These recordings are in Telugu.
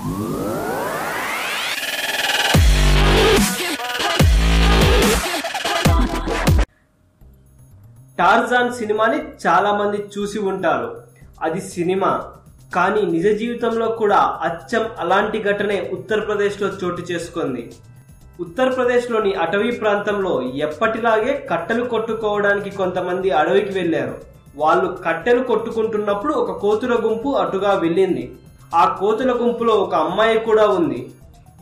టార్జాన్ సినిమాని చాలా మంది చూసి ఉంటారు. అది సినిమా. కానీ నిజ జీవితంలో కూడా అచ్చం అలాంటి ఘటనే ఉత్తరప్రదేశ్లో చోటు చేసుకుంది. ఉత్తరప్రదేశ్లోని అటవీ ప్రాంతంలో ఎప్పటిలాగే కట్టెలు కొట్టుకోవడానికి కొంతమంది అడవికి వెళ్ళారు వాళ్ళు కట్టెలు కొట్టుకుంటున్నప్పుడు ఒక కోతుల గుంపు అటుగా వెళ్ళింది. ఆ కోతుల గుంపులో ఒక అమ్మాయి కూడా ఉంది.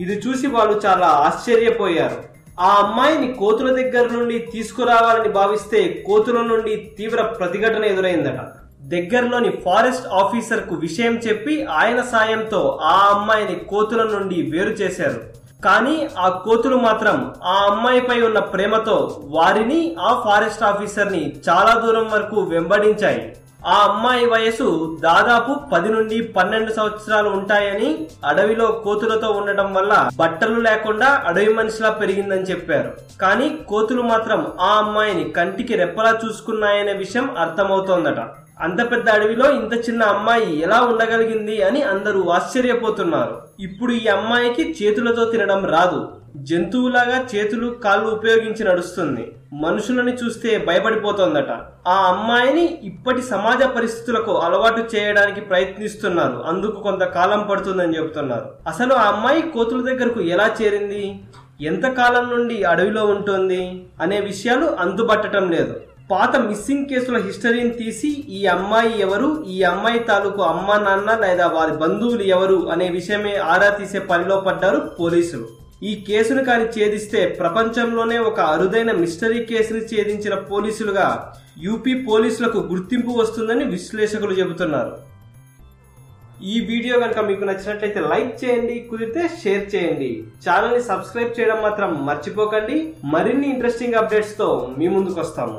ఇది చూసి వాళ్ళు చాలా ఆశ్చర్యపోయారు. ఆ అమ్మాయిని కోతుల దగ్గర నుండి తీసుకురావాలని భావిస్తే కోతుల నుండి తీవ్ర ప్రతిఘటన ఎదురైందట. దగ్గరలోని ఫారెస్ట్ ఆఫీసర్కు విషయం చెప్పి ఆయన సాయంతో ఆ అమ్మాయిని కోతుల నుండి వేరు చేశారు. కానీ ఆ కోతులు మాత్రం ఆ అమ్మాయిపై ఉన్న ప్రేమతో వారిని ఆ ఫారెస్ట్ ఆఫీసర్ని చాలా దూరం వరకు వెంబడించాయి. ఆ అమ్మాయి వయసు దాదాపు పది నుండి పన్నెండు సంవత్సరాలు ఉంటాయని అడవిలో కోతులతో ఉండటం వల్ల బట్టలు లేకుండా అడవి మనిషిలా పెరిగిందని చెప్పారు. కానీ కోతులు మాత్రం ఆ అమ్మాయిని కంటికి రెప్పలా చూసుకున్నాయనే విషయం అర్థమవుతోందట. అంత పెద్ద అడవిలో ఇంత చిన్న అమ్మాయి ఎలా ఉండగలిగింది అని అందరూ ఆశ్చర్యపోతున్నారు. ఇప్పుడు ఈ అమ్మాయికి చేతులతో తినడం రాదు. జంతువులాగా చేతులు కాళ్ళు ఉపయోగించి నడుస్తుంది. మనుషులని చూస్తే భయపడిపోతోందట. ఆ అమ్మాయిని ఇప్పటి సమాజ పరిస్థితులకు అలవాటు చేయడానికి ప్రయత్నిస్తున్నారు. అందుకు కొంతకాలం పడుతుందని చెబుతున్నారు. అసలు ఆ అమ్మాయి కోతుల దగ్గరకు ఎలా చేరింది? ఎంత కాలం నుండి అడవిలో ఉంటుంది? అనే విషయాలు అందుబట్టడం లేదు. పాత మిస్సింగ్ కేసుల హిస్టరీని తీసి ఈ అమ్మాయి ఎవరు ఈ అమ్మాయి తాలూకు అమ్మా నాన్న లేదా వారి బంధువులు ఎవరు అనే విషయమే ఆరా తీసే పనిలో పడ్డారు పోలీసులు. ఈ కేసును కాని ఛేదిస్తే ప్రపంచంలోనే ఒక అరుదైన మిస్టరీ కేసుని ఛేదించిన పోలీసులుగా యూపీ పోలీసులకు గుర్తింపు వస్తుందని విశ్లేషకులు చెబుతున్నారు. ఈ వీడియో కనుక మీకు నచ్చినట్లయితే లైక్ చేయండి కుదిరితే షేర్ చేయండి. ఛానల్ని సబ్స్క్రైబ్ చేయడం మాత్రం మర్చిపోకండి. మరిన్ని ఇంట్రెస్టింగ్ అప్డేట్స్తో మీ ముందుకు వస్తాము